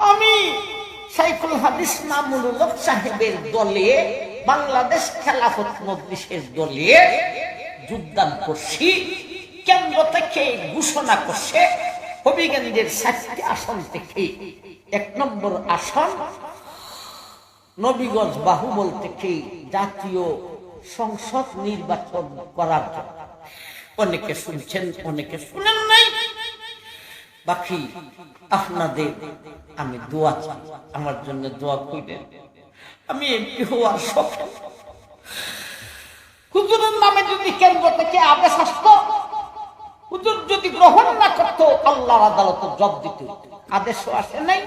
আমি সাইফুল হাদিস মামুনুল হক সাহেবের দলে, বাংলাদেশ খেলাফত মজলিসের দলে যোগদান করছি। কেন্দ্র থেকে ঘোষণা করছে, হবিগঞ্জের সাতটি আসন থেকে এক নম্বর আসন, নবীগঞ্জ বাহুবল থেকে জাতীয় সংসদ নির্বাচন করার জন্য। অনেকে শুনছেন, অনেকে শুনেন নাই। বাকি আপনাদের আমি দোয়া চাই, আমার জন্য দোয়া করিলেন আমি এমপি হওয়ার শখ হুজুরের নামে যদি কেন্দ্র থেকে আদেশ আসতো, হুজুর যদি গ্রহণ না করতো, আল্লাহর আদালতে জব দিত। আদেশও আসে নাই,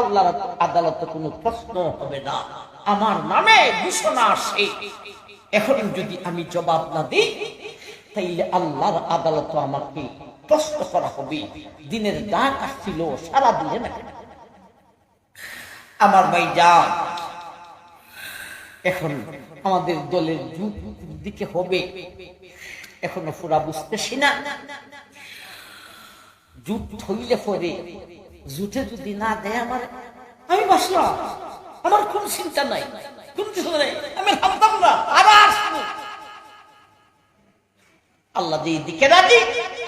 আল্লাহর আদালতে কোনো প্রশ্ন হবে না। আমার নামে ঘোষণা আসে। এখন যদি আমি জবাব না দিই, তাইলে আল্লাহর আদালত আমাকে প্রশ্ন করা হবে দিনের ডাক আসছিল, সারা দিনে না। আমার ভাই যা এখন আমাদের দলের যুগ দিকে হবে। এখনও পুরা বুঝতেছি না। জুট হইলে পরে জুটে যদি না দেয় আমার, আমি বাসলাম আমার কোন চিন্তা নাই। কোন কিছু নাই। আমি ভাবতাম না। আবার আল্লাহ যেই দিকে রাজি,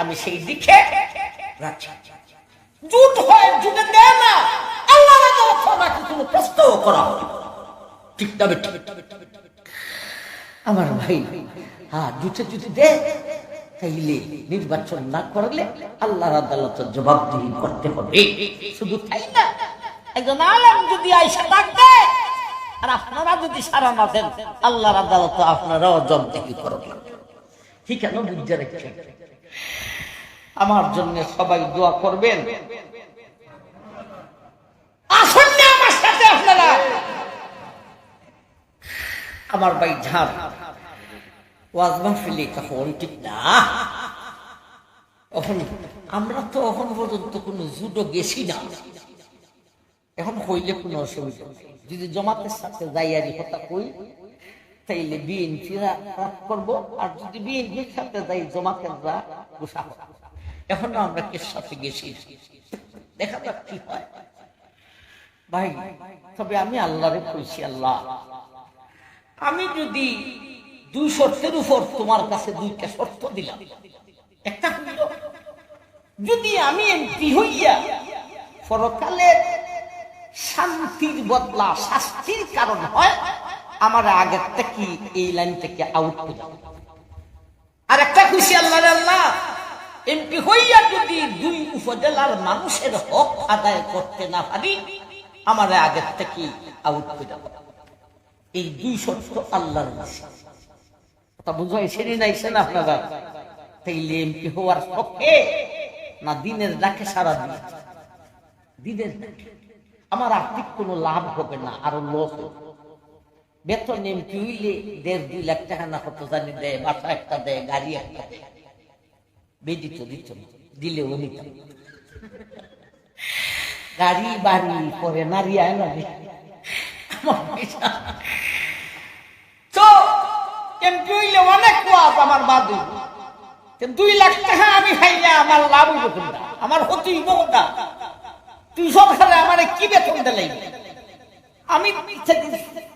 আমি সেই দিকে রাজি। জুট হয়, জুটে দেয় না। আল্লাহ আমাকে কোনো প্রশ্ন করা হবে ঠিক না আমার ভাই হ্যাঁ জুটে যদি দেয়, তাইলে নির্বাচন না করলে আল্লাহর আদালতের জবাবদিহি করতে হবে। শুধু তাই না, একজন আলম যদি আইসা ডাক আর আপনারা যদি সারা না দেন, আল্লাহর আদালত আপনারাও জবাবদিহি করবেন। ঠিক আছে বুঝতে রেখেছেন আমার জন্য সবাই দোয়া করবেন। আমার ভাই ঝাড় ওয়াজ তখন ঠিক না? আমরা তো এখন পর্যন্ত কোনো জুডো গেছি না। এখন হইলে কোনো অসুবিধা যদি জমাতের সাথে যাইয়ারি কথা কই তাইলে বিএনপি রাগ করব, আর যদি বিএনপির সাথে যাই জমাতের রা গুসা হবে। এখনও আমরা কে সাথে গেছি। দেখা যাক কি হয়। ভাই, তবে আমি আল্লাহরে কইছি আল্লাহ। আমি যদি দুই শর্তের উপর তোমার কাছে দুইটা শর্ত দিলাম। একটা হইল, যদি আমি এমপি হইয়া পরকালের শান্তির বদলা শাস্তির কারণ হয় আমার আগের থেকে এই লাইন থেকে আউট করে দাও। আর একটা খুশি আল্লাহ আল্লাহ, এমপি হইয়া যদি দুই উপজেলার মানুষের হক আদায় করতে না পারি, আমার আগের থেকে আউট করে দাও। এই দুই শর্ত আল্লাহর কথা বুঝাইছে নি নাইছে না আপনারা? তাইলে এমপি হওয়ার পক্ষে না দিনের ডাকে সারা দিন? দিনের আমার আর্থিক কোনো লাভ হবে না, আরও লস হবে। বেতন এমপি হইলে দেড় দুই লাখ টাকা না কত জানি দেয়, বাসা একটা দেয়, গাড়ি একটা দেয়। বেদিত দিত না। দিলেও নিতাম গাড়ি, বাড়ি পরে নারী আয় না। তো এমপি হইলে অনেক ওয়াজ আমার বাদু। দুই লাখ টাকা আমি খাইলে আমার লাভ হইব আমার হতে হইব কোনটা? তুই সরকারে আমার কি বেতন দিলাই আমি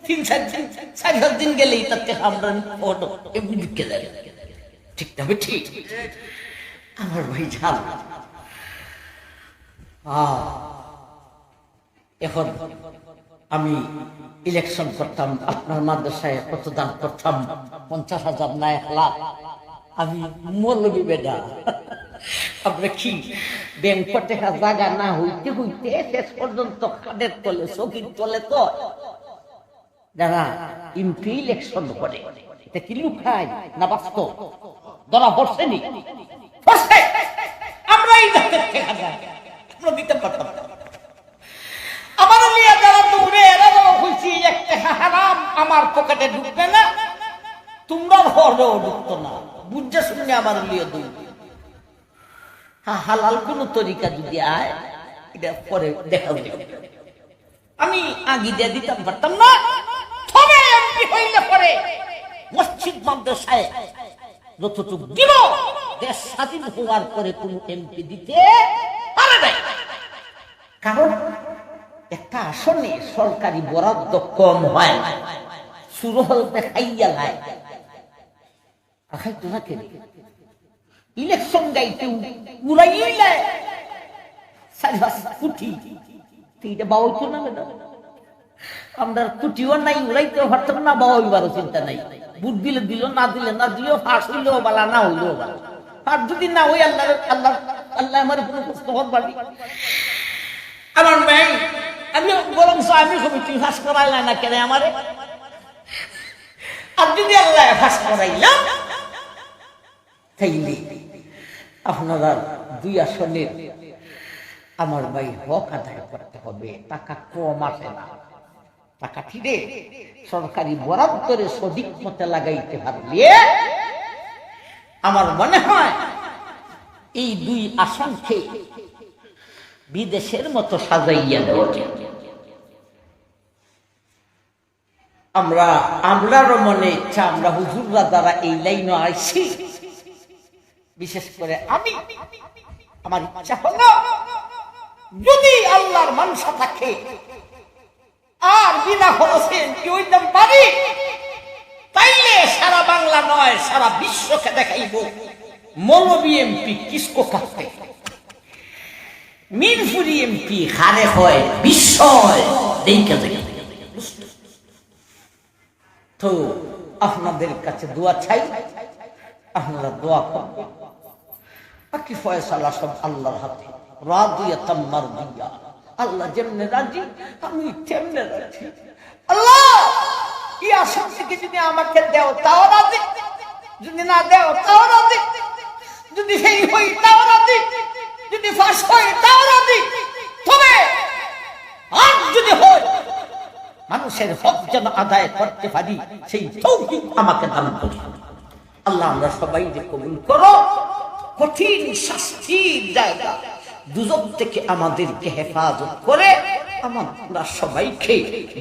তিন চার দিন, চার পাঁচ দিন গেলেই তার থেকে আমরা অটো এমনি ঢুকে যাই। ঠিক তবে ঠিক আমার ভাই ঝাল। এখন আমি ইলেকশন করতাম, আপনার মাদ্রাসায় কত দান করতাম? পঞ্চাশ হাজার না এক লাখ। আমি মৌলবি বেডা আমরা কি? না হইতে হইতে শেষ পর্যন্ত খাদের তলে তলে তো। ইলেকশন করে। এটা কি না বাস্তব? আমরা এই জাতের। আমরা দিতে পারতাম আমার লিয়া দৌড়ে এরা একটা হারাম আমার পকেটে ঢুকবে না। তোমরা হলেও ঢুকতো না। বুঝে শুনে আমার লিয়ে হ্যাঁ হালাল কোন তরিকা যদি আয়, এটা পরে দেখা যাবে আমি আগে দিয়ে দিতাম, পারতাম না। তবে এমপি হইলে পরে মসজিদ মাদ্রাসায় যতটুকু দিব দেশ স্বাধীন হওয়ার পরে কোন এমপি দিতে পারে নাই। কারণ একটা আসনে সরকারি বরাদ্দ কম হয় শুরু হলতে খাইয়া লাই খাইতো না কেন ইলেকশন গাইতে উড়াইলে পাঁচ কোটি বাবা তো না আমরা কুটিও নাই উড়াইতেও পারতাম না বাবা ওইবারও চিন্তা নাই বুট দিলে দিল না দিলে না দিলেও ফাঁস হইলেও বালা না হইলেও বালা যদি না ওই আল্লাহ আল্লাহ আল্লাহ আমার কোনো প্রশ্ন হত বাড়ি আমার মেয়ে আমি বরং আমি তুই ফাঁস করাইলা না কেন আমারে আর যদি আল্লাহ ফাঁস করাইলাম তাইলে আপনারা দুই আসনের আমার ভাই হক আদায় করতে হবে। টাকা কম আসে না। টাকা ফিরে সরকারি বরাদ্দরে সঠিক মতে লাগাইতে পারলে আমার মনে হয় এই দুই আসনকে বিদেশের মতো সাজাইয়া দেওয়া আমরা, আমরারও মনে ইচ্ছা, আমরা হুজুররা দ্বারা এই লাইনে আইছি বিশেষ করে আমি। আমার ইচ্ছা হলো, যদি আল্লাহর মানসা থাকে, আর বিনা খরচে এমপি হইতাম পারি, তাইলে সারা বাংলা নয়, সারা বিশ্বকে দেখাইব। মৌলবী এমপি কিসকো কাটতে মিরপুরি এমপি হারে হয় দেখে দেখে। তো, আপনাদের কাছে দোয়া চাই। আপনারা দোয়া করবেন বাকি ফয়সালা সব আল্লাহর হাতে। রাদিয়া তাম্মার দিয়া আল্লাহ যেমনে রাজি আমি তেমনে রাজি। আল্লাহ, এই আসাম থেকে যদি আমাকে দেও, তাও রাজি। যদি না দেও, তাও রাজি। যদি সেই হই, তাও রাজি। যদি ফাঁস হই, তাও রাজি। তবে আর যদি হয় মানুষের হক যেন আদায় করতে পারি, সেই তৌফিক আমাকে দান করি আল্লাহ, আমরা সবাই কবুল করো। কঠিন শাস্তির জায়গা দুজক থেকে আমাদেরকে হেফাজত করে আমরা সবাইকে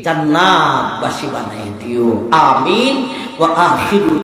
জান্নাতবাসী বানাই দিও। আমিন। ওয়া আখিরু